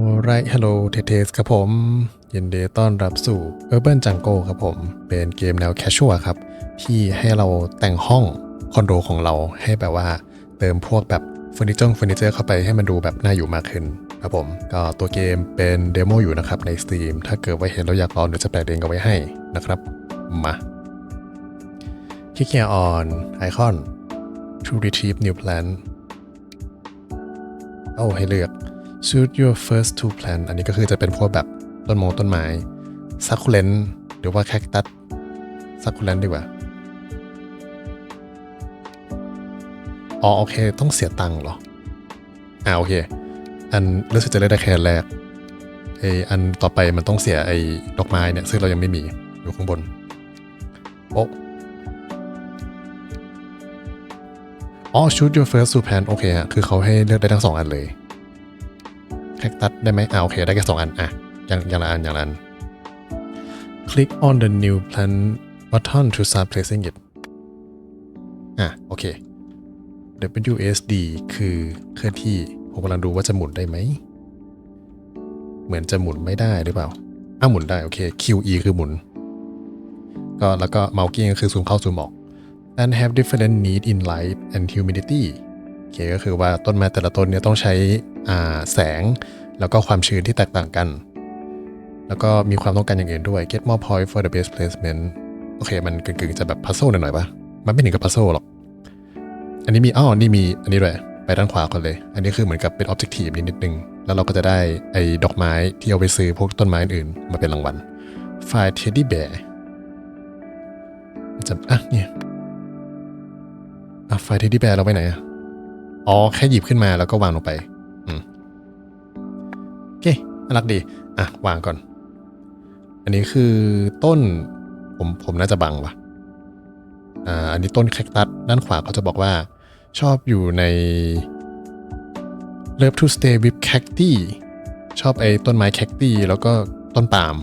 Alright Hello เทเทสครับผม ยินดีต้อนรับสู่ Urban Jungle ครับผม เป็นเกมแนว casual ครับ ที่ให้เราแต่งห้องคอนโดของเราให้แบบว่า เติมพวกแบบเฟอร์นิเจอร์เฟอร์นิเจอร์เข้าไปให้มันดูแบบน่าอยู่มากขึ้นครับผมก็ตัวเกมเป็นเดโมอยู่นะครับใน Steam ถ้าเกิดว่าเห็นแล้วอยากลองเดี๋ยวจะแปะเดงเอาไว้ให้นะครับ มาคลิก here on icon to retrieve new plan เอาให้เลือก shoot your first two plant อันนี้ก็คือจะเป็นพวกแบบต้นมงต้นไม้ succulent หรือว่า cactus succulent ดีกว่า อ๋อโอเค ต้องเสียตังค์เหรอ อ่าโอเค อันรู้สึกจะเลือกได้แค่แรกไออันต่อไปมันต้องเสียไอ้ดอกไม้เนี่ย ซึ่งเรายังไม่มีอยู่ข้างบน โอ้อ๋อ shoot your first two plan โอเคฮะ คือเขาให้เลือกได้ทั้งสองอันเลย แคคตัสได้ไหมอ่าโอเค ได้แค่สองอัน อะอย่างอย่างละอันอย่างละอัน click on the new plant button to start placing it อะโอเค WSD คือเคลื่อนที่ ผมกำลังดูว่าจะหมุนได้ไหม เหมือนจะหมุนไม่ได้หรือเปล่า อ้าหมุนได้ โอเค QE คือหมุน ก็แล้วก็เมาส์กิ้งก็คือซูมเข้าซูมออก and have different need in light and humidity เคก็คือว่าต้นไม้แต่ละต้นเนี่ยต้องใช้แสง แล้วก็ความชื้นที่แตกต่างกัน แล้วก็มีความต้องการอย่างอื่นด้วย get more point for the best placement โอเคมันกึ่งๆจะแบบพัซโซหน่อยๆปะมันไม่ถึงกับพัซโซหรอก อันนี้มีอ้อนี่มีอันนี้ด้วยไปด้านขวาก่อนเลย อันนี้คือเหมือนกับเป็น objective นิดนึง แล้วเราก็จะได้ไอ้ดอกไม้ที่เอาไปซื้อพวกต้นไม้อื่นมาเป็นรางวัลไฟล์ teddy bear จะอะเนี่ยอะไฟล์ teddy bear เราไปไหนอะ อ๋อแค่หยิบขึ้นมาแล้วก็วางลงไปอืมโอเคน่ารักดี อะ วางก่อน อันนี้คือต้น ผมผมน่าจะบังว่ะอ่าอันนี้ต้นแคคตัสด้านขวาเขาจะบอกว่า ชอบอยู่ใน Love to stay with cacti ชอบไอ้ต้นไม้แคคตี้แล้วก็ต้นปาล์ม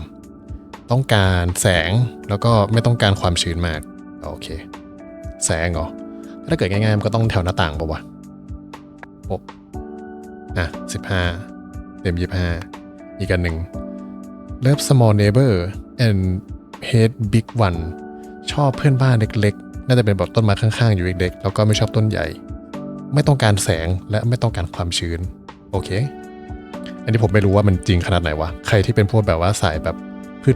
ต้องการแสงแล้วก็ไม่ต้องการความชื้นมาก โอเค แสงเหรอ ถ้าเกิดง่ายๆ มันก็ต้องแถวหน้าต่างปะวะ ปบอะสิบห้าเต็มยี่ห้าอีกอันหนึ่ง Love small neighbor and hate big one ชอบเพื่อนบ้านเล็กๆ น่าจะเป็นแบบต้นไม้ข้างๆ อยู่เด็กๆ แล้วก็ไม่ชอบต้นใหญ่ ไม่ต้องการแสงและไม่ต้องการความชื้น โอเค อันนี้ผมไม่รู้ว่ามันจริงขนาดไหนวะ ใครที่เป็นพวกแบบว่าสายแบบ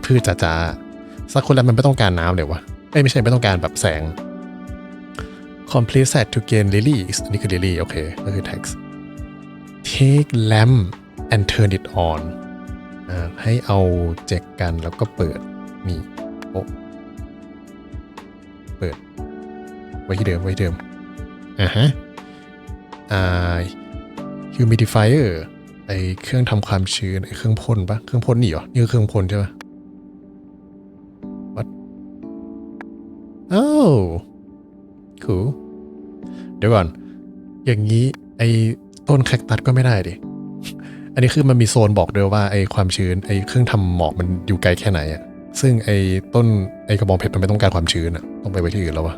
พืชๆจ้าๆสักคนแล้วมันไม่ต้องการน้ำเลยวะเอ้ยไม่ใช่ไม่ต้องการแบบแสง complete set to gain lilies อันนี้คือ lily โอเค ก็คือ text take lamp and turn it on ให้เอาแจกกันแล้วก็เปิด นี่โอเปิด ไว้ที่เดิม ไว้ที่เดิม อ่าฮะ อ่า humidifier ไอเครื่องทำความชื้น ไอเครื่องพ่นปะเครื่องพ่นนี่เหรอ นี่คือเครื่องพ่นใช่ปะ what oh cool ดี๋ยวก่อน อย่างนี้ไอต้นแคคตัสก็ไม่ได้ดิ อันนี้คือมันมีโซนบอกด้วยว่าไอความชื้นไอเครื่องทำหมอกมันอยู่ไกลแค่ไหนอะซึ่งไอต้นไอกระบองเพชรมันไม่ต้องการความชื้นอะต้องไปไว้ที่อื่นแล้ววะ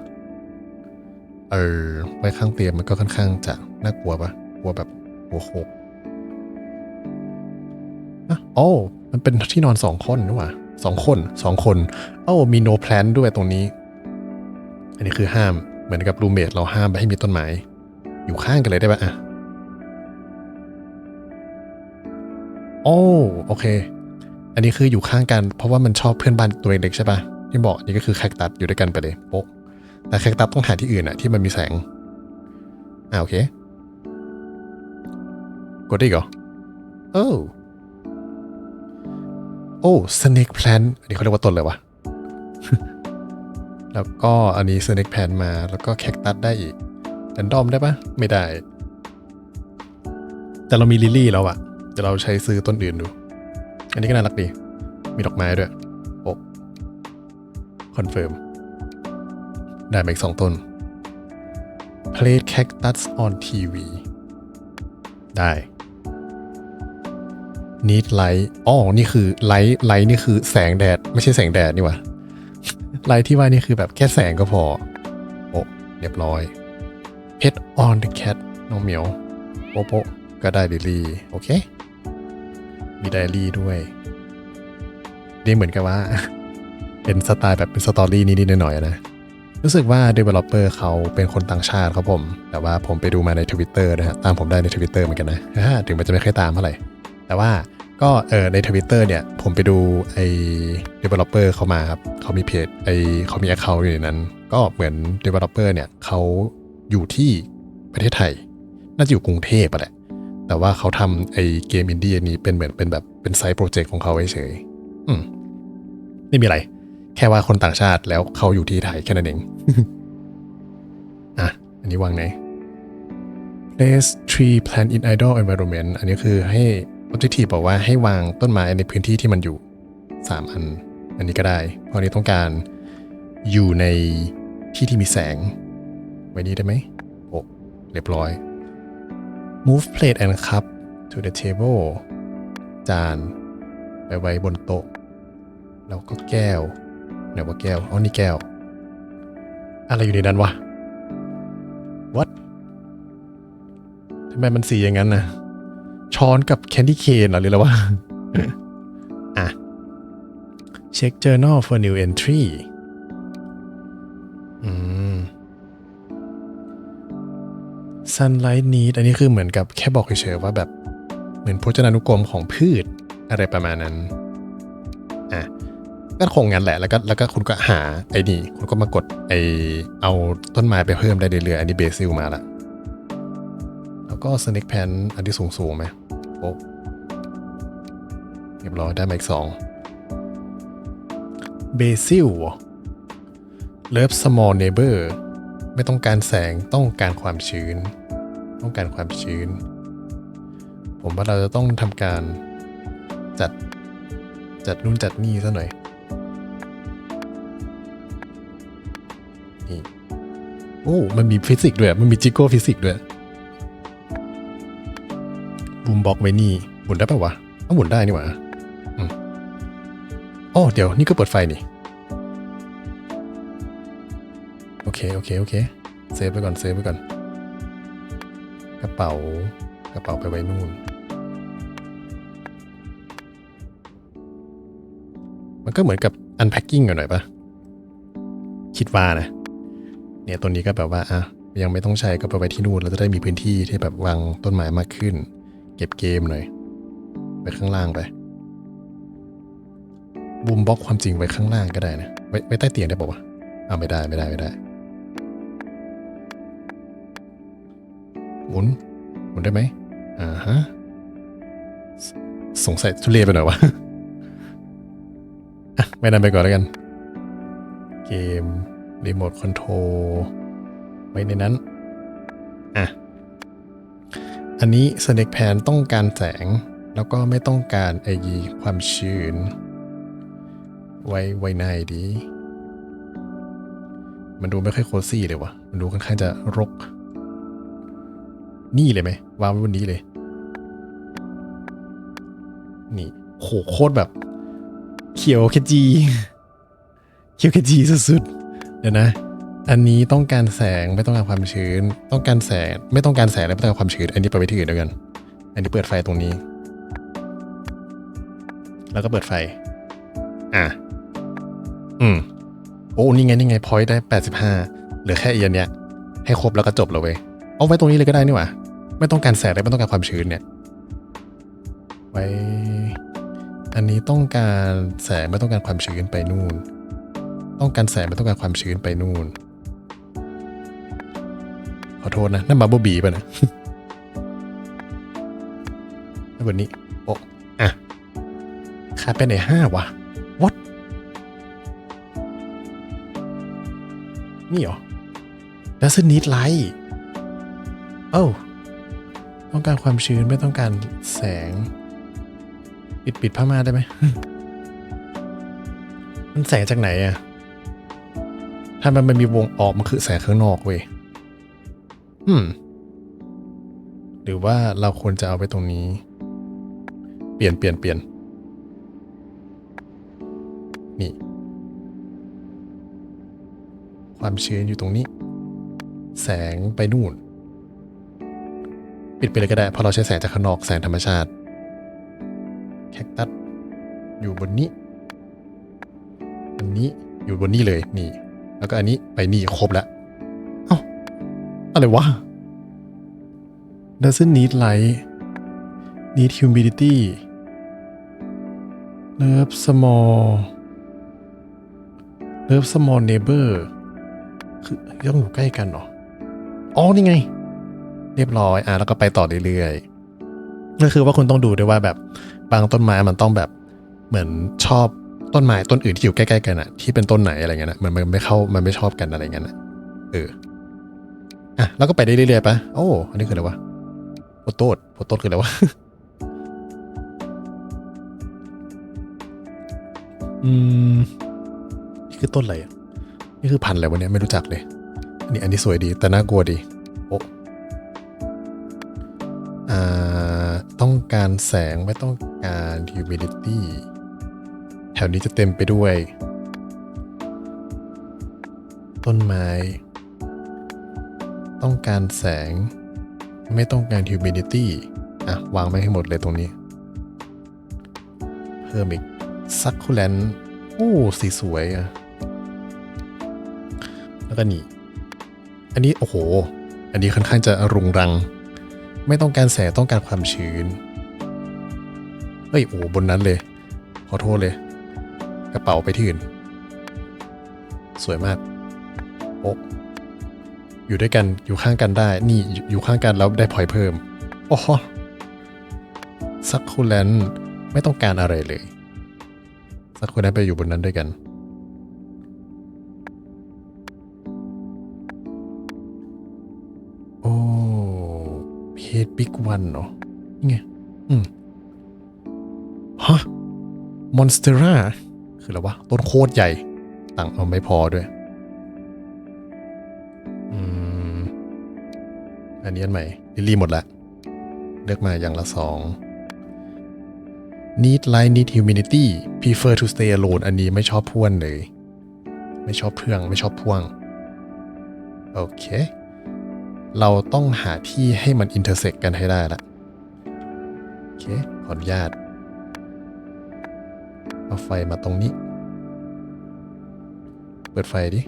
เออไว้ข้างเตียงมันก็ค่อนข้างจะน่ากลัวปะกลัวแบบหัวโขกอะโอ้มันเป็นที่นอนสองคนนี่หว่าสองคนสองคน เอ้ามี no plan ด้วยตรงนี้ อันนี้คือห้าม เหมือนกับรูเมทเราห้ามไปให้มีต้นไม้ อยู่ข้างกันเลยได้ปะอะโอ้โอเค อันนี้คืออยู่ข้างกัน เพราะว่ามันชอบเพื่อนบ้านตัวเล็กใช่ปะที่บอกนี่ก็คือแคคตัสอยู่ด้วยกันไปเลยโป๊ะแต่แคคตัสต้องหาที่อื่นอะที่มันมีแสงอ่าโอเค กดได้กเหรอโอ้โอ้ snake plant อันนี้เขาเรียกว่าต้นเลยวะ แล้วก็อันนี้ snake plant มาแล้วก็แคคตัสได้อีกแรนดอมได้ปะไม่ได้ แต่เรามีลิลลี่แล้วอะเดี๋ยวเราใช้ซื้อต้นอื่นดู อันนี้ก็น่ารักดี มีดอกไม้ด้วยโอ้คอนเฟิร์ม ได้มาอีกสองต้น Play cactus on TV ได้ Need light อ๋อ นี่คือไลท์ไลท์นี่คือแสงแดด ไม่ใช่แสงแดดนี่หว่า ไลท์ที่ว่านี่คือแบบแค่แสงก็พอ โอ้เรียบร้อย Pet on the cat น้องเหมียวโป๊ะโป๊ะก็ได้ลิลี่โอเค มีไดอารี่ด้วยนี่เหมือนกับว่า เป็นสไตล์แบบเป็นสตอรี่นิดๆหน่อยๆนะ รู้สึกว่า Developer เขาเป็นคนต่างชาติครับผม แต่ว่าผมไปดูมาใน Twitter นะฮะตามผมได้ใน Twitter เหมือนกันนะถึงมันจะไม่ค่อยตามเท่าไหร่แต่ว่า ก็เออใน Twitter เนี่ย ผมไปดูไอ้ Developer เขามาครับเขามีเพจไอ้เขามี Account อยู่ในนั้น ก็เหมือน Developer เนี่ยเขาอยู่ที่ประเทศไทย น่าจะอยู่กรุงเทพอะแหละแต่ว่าเขาทำไอ้เกมอินดี้นนี้เป็นเหมือนเป็นแบบเป็นไซต์โปรเจกต์ของเขาเฉยๆอืมไม่มีอะไร แค่ว่าคนต่างชาติแล้วเขาอยู่ที่ไทยแค่นั้นเองอะอันนี้วางไหน place tree plant in idle environment อันนี้คือให้ objective บอกว่าให้วางต้นไม้ในพื้นที่ที่มันอยู่ 3 อัน อันนี้ก็ได้ เพราะนนี้ต้องการอยู่ในที่ที่มีแสง ไว้นี้ได้ไหมโอ้เรียบร้อย move plate and cup to the table จานไปไว้บนโต๊ะ แล้วก็แก้วไหนว่าแก้วอ๋อนี่แก้ว อะไรอยู่ในนั้นวะ what ทำไมมันสีอย่างนั้นนะ ช้อนกับแคนดี้เคนเหรอหรืออะไรวะอะ check journal for new entry อืม sunlight need อันนี้คือเหมือนกับแค่บอกเฉยๆว่าแบบ เหมือนพจนานุกรมของพืชอะไรประมาณนั้น อะก็คงงั้นแหละแล้วก็แล้วก็คุณก็หาไอ้นี่คุณก็มากดไอเอาต้นไม้ไปเพิ่มได้เรื่อยๆอันนี้เบซิลมาละแล้วก็สเน็กแพนอันที่สูงสูงๆไหมโป๊ะเรียบร้อยได้มาอีกสองเบซิลเลิฟสมอลเนเบอร์ไม่ต้องการแสงต้องการความชื้น ต้องการความชื้น ผมว่าเราจะต้องทำการจัดจัดนู่นจัดนี่ซะหน่อยนี่โอ้ มันมีฟิสิกส์ด้วย มันมีจิโก้ฟิสิกส์ด้วย มบ็อกไว้นี่หมุนได้ปะวะต้องหมุนได้นี่หว่าอ๋อเดี๋ยวนี่ก็เปิดไฟนี่ โอเค โอเค โอเคเซฟไว้ก่อนเซฟไว้ก่อน กระเป๋ากระเป๋าไปไว้นู่น มันก็เหมือนกับ unpacking กันหน่อยปะคิดว่านะ เนี่ยตัวนี้ก็แบบว่าอะยังไม่ต้องใช้ก็ไปไว้ที่นู่นเราจะได้มีพื้นที่ที่แบบวางต้นไม้มากขึ้น เก็บเกมหน่อย ไปข้างล่างไปบูมบล็อกความจริงไว้ข้างล่างก็ได้นะ ไว้ไว้ใต้เตียงได้ป่าวะอ้าวไม่ได้ไม่ได้ไม่ได้ หมุน หมุนได้ไหมอ่าฮะสสงสัยทุเรศไปหน่อยวะอะไม่นานไปก่อนแล้วกัน เกม รีโมทคอนโทรลไว้ในนั้น อะ อันนี้ Snake Pan ต้องการแสง แล้วก็ไม่ต้องการไอความชื้น ไว้ไว้ในดี มันดูไม่ค่อยโคซี่เลยวะมันดูค่อนข้างจะรก นี่เลยไหมวางไว้บนนี้เลย นี่โหโคตรแบบ เขียวขจี เขียวขจีสุดๆ เดี๋ยวนะ อันนี้ต้องการแสงไม่ต้องการความชื้น ต้องการแสงไม่ต้องการแสงและไม่ต้องการความชื้น อันนี้ไปไว้ที่อื่นเดียวกัน อันนี้เปิดไฟตรงนี้ แล้วก็เปิดไฟ อะ อืม โอ้นี่ไงนี่ไงพอยต์ได้ 85เหลือแค่เอีอันเนี้ยให้ครบแล้วก็จบแล้วเว้ยเอาไว้ตรงนี้เลยก็ได้นี่หว่าไม่ต้องการแสงและไม่ต้องการความชื้นเนี่ย ไว้ อันนี้ต้องการแสงไม่ต้องการความชื้นไปนู่น ต้องการแสงไม่ต้องการความชื้นไปนู่น ขอโทษนะนั่นบับเบิลบีป่ะนะแล้ววันนี้โอ้อะขาดไปไหนห้าวะ what นี่เหรอ doesn't need light เอ้าต้องการความชื้นไม่ต้องการแสง ปิดปิดผ้าม่านได้ไหมมันแสงจากไหนอะถ้ามันมันมีวงออกมันคือแสงข้างนอกเว้ย อืม หรือว่าเราควรจะเอาไปตรงนี้ เปลี่ยนเปลี่ยนเปลี่ยน นี่ ความชื้นอยู่ตรงนี้ แสงไปนู่น ปิดไปเลยก็ได้ เพราะเราใช้แสงจากข้างนอกแสงธรรมชาติ แคคตัสอยู่บนนี้ อันนี้อยู่บนนี้เลย นี่ แล้วก็อันนี้ไปนี่ครบแล้ว อะไรวะ doesn't need light need humidity love small love small neighbor คือต้องอยู่ใกล้กันเหรออ๋อนี่ไง เรียบร้อย อะแล้วก็ไปต่อเรื่อยๆก็คือว่าคุณต้องดูด้วยว่าแบบบางต้นไม้มันต้องแบบเหมือนชอบต้นไม้ต้นอื่นที่อยู่ใกล้ๆกันอะที่เป็นต้นไหนอะไรเงี้ยนะมันมันไม่เข้ามันไม่ชอบกันอะไรเงี้ยนะเออ อะแล้วก็ไปได้เรื่อยๆปะโอ้ อันนี้คืออะไรวะโพโต้โพโต้คืออะไรวะ อืม นี่คือต้นอะไรอะนี่คือพันธุ์อะไรวะเนี่ยไม่รู้จักเลย อันนี้อันนี้สวยดี แต่น่ากลัวดีโอ้อ่า ต้องการแสงไม่ต้องการ humidity แถวนี้จะเต็มไปด้วย ต้นไม้ ต้องการแสง ไม่ต้องการ humidity อะ วางไม่ให้หมดเลยตรงนี้ เพิ่มอีก succulent โอ้สีสวยอะ แล้วก็นี่ อันนี้ โอ้โห อันนี้ค่อนข้างจะรุงรัง ไม่ต้องการแสงต้องการความชื้น เฮ้ย โอ้บนนั้นเลย ขอโทษเลย กระเป๋าไปที่อื่น สวยมากโอะ อยู่ด้วยกันอยู่ข้างกันได้ นี่อยู่ข้างกันแล้วได้พอยเพิ่ม โอ้โหซักคูแลนไม่ต้องการอะไรเลยซักคูแลนไปอยู่บนนั้นด้วยกัน โอ้เพจบิ๊กวันเนาะนี่ไงอืมฮะมอนสเตอร่าคืออะไรวะ ต้นโคตรใหญ่ ตังเอาไม่พอด้วย อันนี้อันใหม่ลิลลี่หมดละเลือกมาอย่างละสอง need light need humidity prefer to stay alone อันนี้ไม่ชอบพ่วนเลย ไม่ชอบเพื่องไม่ชอบพ่วง โอเค เราต้องหาที่ให้มันอินเตอร์เซ็กกันให้ได้ละโอเค ขออนุญาต เอาไฟมาตรงนี้ เปิดไฟดิ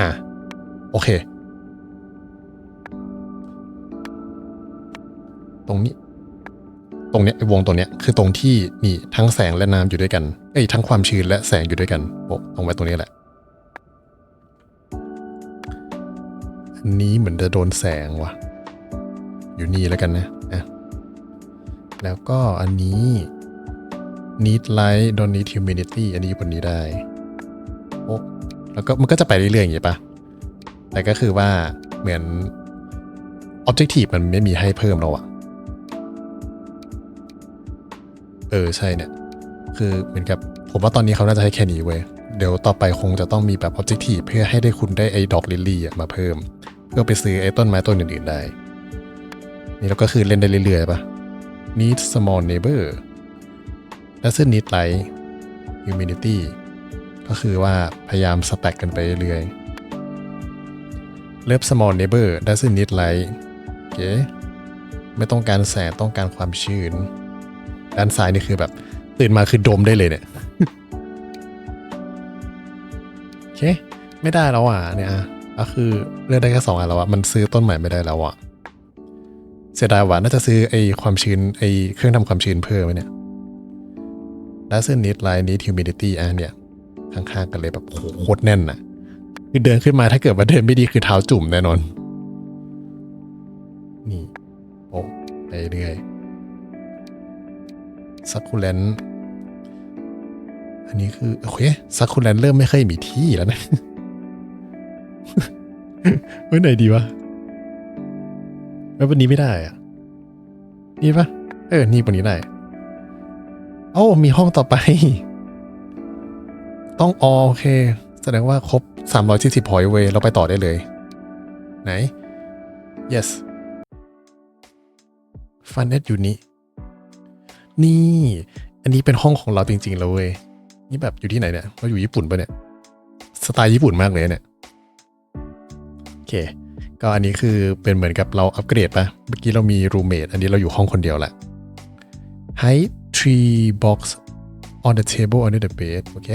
อะ โอเค ตรงนี้ ตรงเนี้ยไอ้วงตรงเนี้ยคือตรงที่นี่ทั้งแสงและน้ำอยู่ด้วยกันเอ้ยทั้งความชื้นและแสงอยู่ด้วยกันโอ้ตรงไว้ตรงนี้แหละอันนี้เหมือนจะโดนแสงว่ะ อยู่นี่แล้วกันนะอะแล้วก็อันนี้ need light don't need humidity อันนี้อยู่บนนี้ได้โอ้แล้วก็มันก็จะไปเรื่อยๆอย่างงี้ปะแต่ก็คือว่าเหมือน objective มันไม่มีให้เพิ่มเราอะ เออใช่เนี่ย คือเหมือนกับผมว่าตอนนี้เขาน่าจะให้แค่นี้เว้ย เดี๋ยวต่อไปคงจะต้องมีแบบ objective เพื่อให้ได้คุณได้ไอ้ดอกลิลลี่อะมาเพิ่ม เพื่อไปซื้อไอ้ต้นไม้ต้นอื่นๆได้ นี่เราก็คือเล่นได้เรื่อยๆปะ need small neighbor doesn't need light humidity ก็คือว่าพยายามสแต็กกันไปเรื่อยๆ left small neighbor doesn't need light โอเคไม่ต้องการแสงต้องการความชื้น ด้านซ้ายนี่คือแบบ ตื่นมาคือดมได้เลยเนี่ยโอเคไม่ได้แล้วอะเนี่ยอะก็คือเลือกได้แค่สองอันแล้วอะมันซื้อต้นใหม่ไม่ได้แล้วอะเสียดายว่ะน่าจะซื้อไอ้ความชื้นไอ้เครื่องทำความชื้นเพิ่มไว้เนี่ย doesn't need light need humidity อะเนี่ยข้างๆกันเลยแบบโหโคตรแน่นน่ะคือเดินขึ้นมาถ้าเกิดว่าเดินไม่ดีคือเท้าจุ่มแน่นอน นี่โอ้ไปเรื่อย ซักคูแลนอันนี้คือ โอเคซักคูแลนเริ่มไม่เคยมีที่แล้วนะไว้ไหนดีวะไว้วันนี้ไม่ได้อะนี่ปะเออ นี่วันนี้ได้โอ้า มีห้องต่อไป ต้องอโอเค แสดงว่าครบ340พอยต์เวเราไปต่อได้เลย ไหน yes ฟันเน็ตอยู่นี่ นี่ อันนี้เป็นห้องของเราจริงๆแล้วเว้ยนี่แบบอยู่ที่ไหนเนี่ยเราอยู่ญี่ปุ่นปะเนี่ยสไตล์ญี่ปุ่นมากเลยเนี่ยโอเค ก็อันนี้คือเป็นเหมือนกับเราอัปเกรดปะเมื่อกี้เรามีรูเมทอันนี้เราอยู่ห้องคนเดียวแหละ height three box on the table under the bed โอเค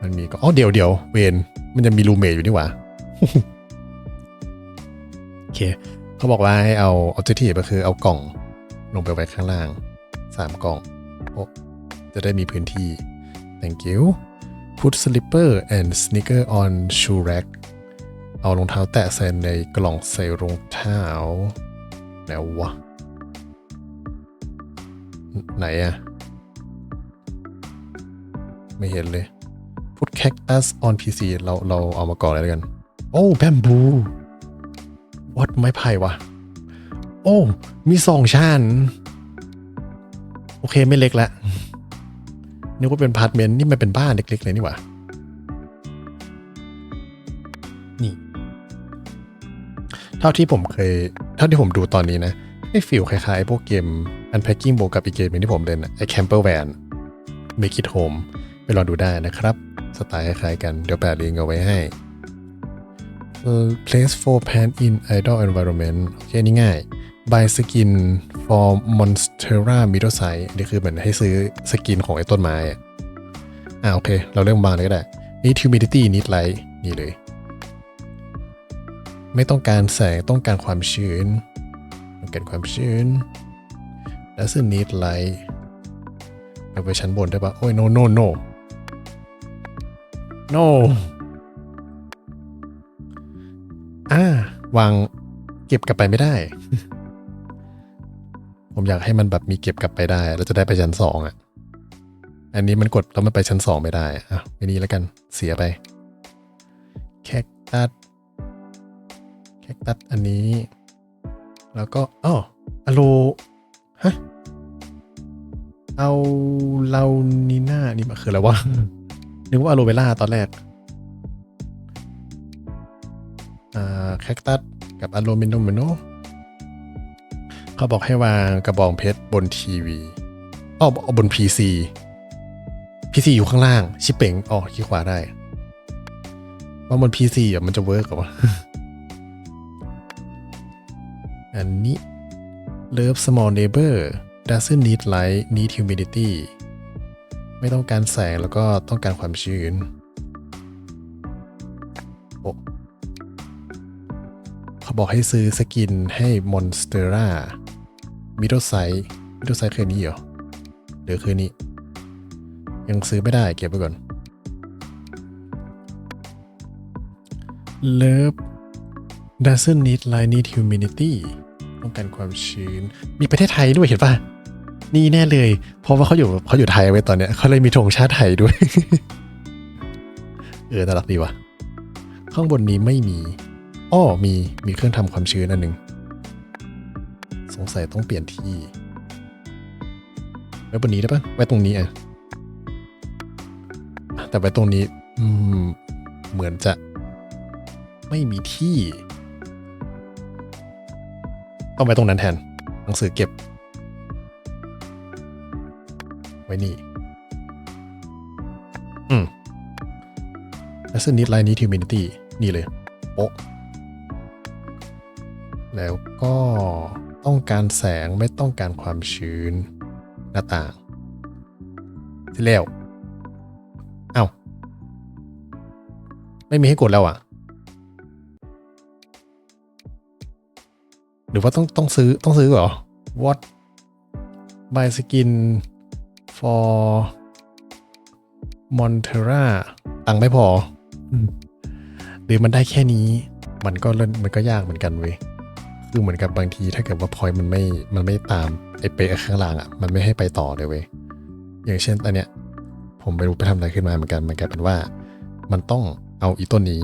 มันมีก็อ๋อเดี๋ยวเดี๋ยวเวนมันจะมีรูเมทอยู่นี่หว่าโอเค เขาบอกว่าให้เอา objective ก็คือเอากล่องลงไปไว้ข้างล่าง สามกล่องโอ้จะได้มีพื้นที่ thank you put slipper and sneaker on shoe rack เอารองเท้าแตะใส่ในกล่องใส่รองเท้าแล้ววะ ไหนอะไม่เห็นเลย put cactus on PC เราเราเอามาก่อนเลยแล้วกัน โอ้แบมบู วัดไม้ไผ่วะ โอ้ มีสองชั้น โอเคไม่เล็กและนึกว่าเป็นพาร์ทเมนต์นี่มันเป็นบ้านเล็กๆเลยนี่หว่า นี่ เท่าที่ผมเคย เท่าที่ผมดูตอนนี้นะให้ฟีลคล้ายๆพวกเกม Unpacking บวกกับอีกเกมนึงที่ผมเล่นอะไอ้ Camper Van Make it Home ไปลองดูได้นะครับ สไตล์คล้ายๆกัน เดี๋ยวแปะลิงก์เอาไว้ให้ place for pan in idle environment โอเคนี่ง่าย buy skin for monstera middle size นี่คือเหมือนให้ซื้อสกินของไอ้ต้นไม้อะอ่าโอเค เราเริ่มวางเลยก็ได้ need humidity need light นี่เลย ไม่ต้องการแสงต้องการความชื้นต้องการความชื้น doesn't need light เอาไปชั้นบนได้ปะโอ้ย no no no no อ่าวางเก็บกลับไปไม่ได้ ผมอยากให้มันแบบมีเก็บกลับไปได้ แล้วจะได้ไปชั้นสองอะ อันนี้มันกดแล้วมันไปชั้นสองไม่ได้อะไปนี้แล้วกันเสียไป แคคตัสแคคตัสอันนี้ แล้วก็อ๋ออะโลฮะเอาลานีน่านี่มันคืออะไรวะนึกว่าอะโลเวล่าตอนแรกอ่าแคคตัสกับอะโลมินโนมิโน เขาบอกให้วางกระบองเพชรบนทีวีอ้อบน PC PC อยู่ข้างล่าง ชิปเป่งอ๋อขี้ขวาได้ว่าบน PC อะมันจะเวิร์กหรอวะอันนี้ Love small neighbor doesn't need light need humidity ไม่ต้องการแสงแล้วก็ต้องการความชื้นเขาบอกให้ซื้อสกินให้ Monstera Middle Size Middle Size คือ มิโตไซมิโตไซคืนนี้เหรอหรือคือนี้ ยังซื้อไม่ได้เก็บไว้ก่อน Love doesn't need light need humidity ต้องการความชื้น มีประเทศไทยด้วยเห็นป่ะ นี่แน่เลย เพราะว่าเขาอยู่เขาอยู่ไทยไว้ตอนเนี้ยเขาเลยมีธงชาติไทยด้วย เออน่ารักดีว่ะ ข้างบนนี้ไม่มี อ้อมีมีเครื่องทำความชื้นอันหนึ่ง งสัยต้องเปลี่ยนที่ไว้บนนี้ได้ปะไว้ตรงนี้อะแต่ไว้ตรงนี้ อืม เหมือนจะไม่มีที่ ต้องไปตรงนั้นแทนหนังสือเก็บ ไว้นี่ อืม Lesson need line need humidity นี่เลยโป๊ะแล้วก็ ต้องการแสงไม่ต้องการความชื้นหน้าต่างที่แล้วเอ้าไม่มีให้กดแล้วอะ หรือว่าต้องต้องซื้อต้องซื้อเหรอ what buy skin for Montera ตังไม่พอ หรือมันได้แค่นี้ มันก็เล่นมันก็ยากเหมือนกันเว้ย คือเหมือนกับบางทีถ้าเกิดว่าพอยมันไม่มันไม่ตามไอ้เป๊ะข้างล่างอะ่ะมันไม่ให้ไปต่อเลยเว้ยอย่างเช่นอันเนี้ยผมไม่รู้ไปทำอะไรขึ้นมาเหมือนกันมันกลายเป็นว่า มันต้องเอาอีต้นนี้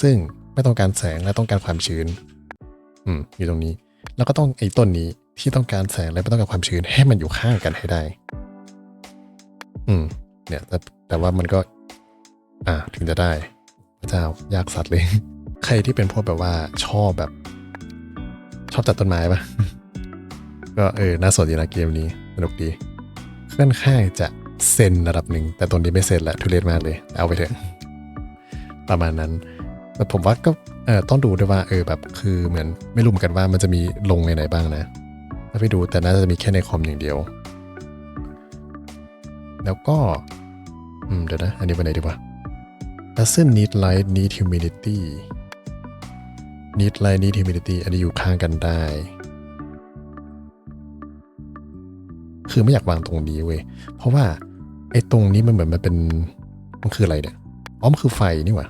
ซึ่งไม่ต้องการแสงและต้องการความชื้น อืมอยู่ตรงนี้ แล้วก็ต้องไอ้ต้นนี้ที่ต้องการแสงและไม่ต้องการความชื้นให้มันอยู่ข้างกันให้ได้ อืม เนี่ยแต่แต่ว่ามันก็ อ่าถึงจะได้ พระเจ้ายากสัตว์เลย ใครที่เป็นพวกแบบว่าชอบแบบ อบจัดต้นไม้ปะก็เออน่าสนดีนะเกมนี้สนุกดีค่อนข้างจะเซนระดับหนึ่ง แต่ตอนนี้ไม่เซนละทุเรศมากเลย เอาไปเถอะประมาณนั้นแต่ผมว่าก็เออต้องดูด้วยว่าเออแบบคือเหมือนไม่รู้เหมือนกันว่ามันจะมีลงในไหนบ้างนะถ้าไปดูแต่น่าจะมีแค่ในคอมอย่างเดียว แล้วก็ อืมเดี๋ยวนะ อันนี้ไปไหนดีวะ doesn't need light need humidity need light need humidity อันนี้อยู่ข้างกันได้ คือไม่อยากวางตรงนี้เว้ย เพราะว่าไอ้ตรงนี้มันเหมือนมันเป็น มันคืออะไรเนี่ย อ๋อ มันคือไฟนี่หว่า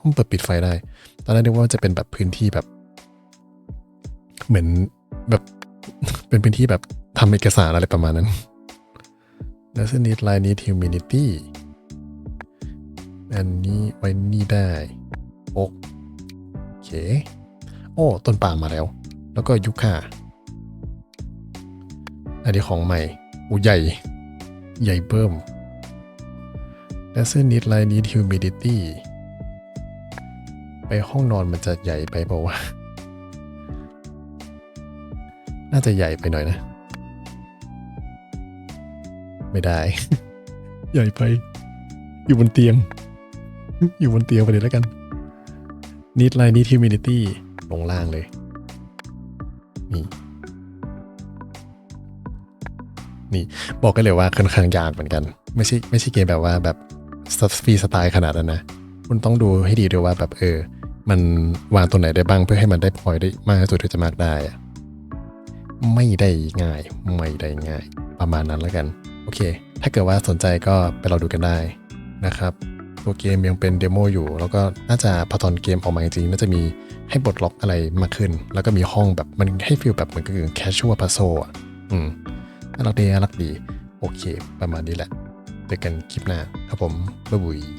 ห้องเปิดปิดไฟได้ ตอนแรกนึกว่าจะเป็นแบบพื้นที่แบบ เหมือนแบบ เป็นพื้นที่แบบทำเอกสารอะไรประมาณนั้น doesn't need light need humidity อันนี้ไว้นี่ได้โอเค โอ้ ต้นปาล์มมาแล้ว แล้วก็ยุค่าอันนี้ของใหม่อูใหญ่ ใหญ่เบิ่ม doesn't need light need humidity ไปห้องนอนมันจะใหญ่ไปเปล่าวะ น่าจะใหญ่ไปหน่อยนะ ไม่ได้ ใหญ่ไป อยู่บนเตียง อยู่บนเตียงไปเลยแล้วกัน need light need humidity ลงล่างเลย นี่ นี่บอกกันเลยว่าค่อนข้างยากเหมือนกัน ไม่ใช่ไม่ใช่เกมแบบว่าแบบฟรีสไตล์ขนาดนั้นนะ คุณต้องดูให้ดีด้วยว่าแบบเออ มันวางตัวไหนได้บ้างเพื่อให้มันได้พอยได้มากที่สุดที่จะมากได้อะไม่ได้ง่าย ไม่ได้ง่าย ประมาณนั้นแล้วกัน โอเค ถ้าเกิดว่าสนใจก็ไปรอดูกันได้นะครับ ตัวเกมยังเป็นเดโมอยู่ แล้วก็น่าจะพอตอนเกมออกมาจริงน่าจะมีให้บทล็อกอะไรมากขึ้น แล้วก็มีห้องแบบมันให้ฟีลแบบเหมือนกับแคชชัวพัซโซอะอืมน่ารักดีน่ารักดี โอเค ประมาณนี้แหละเจอกันคลิปหน้าครับผมบ๊ายบาย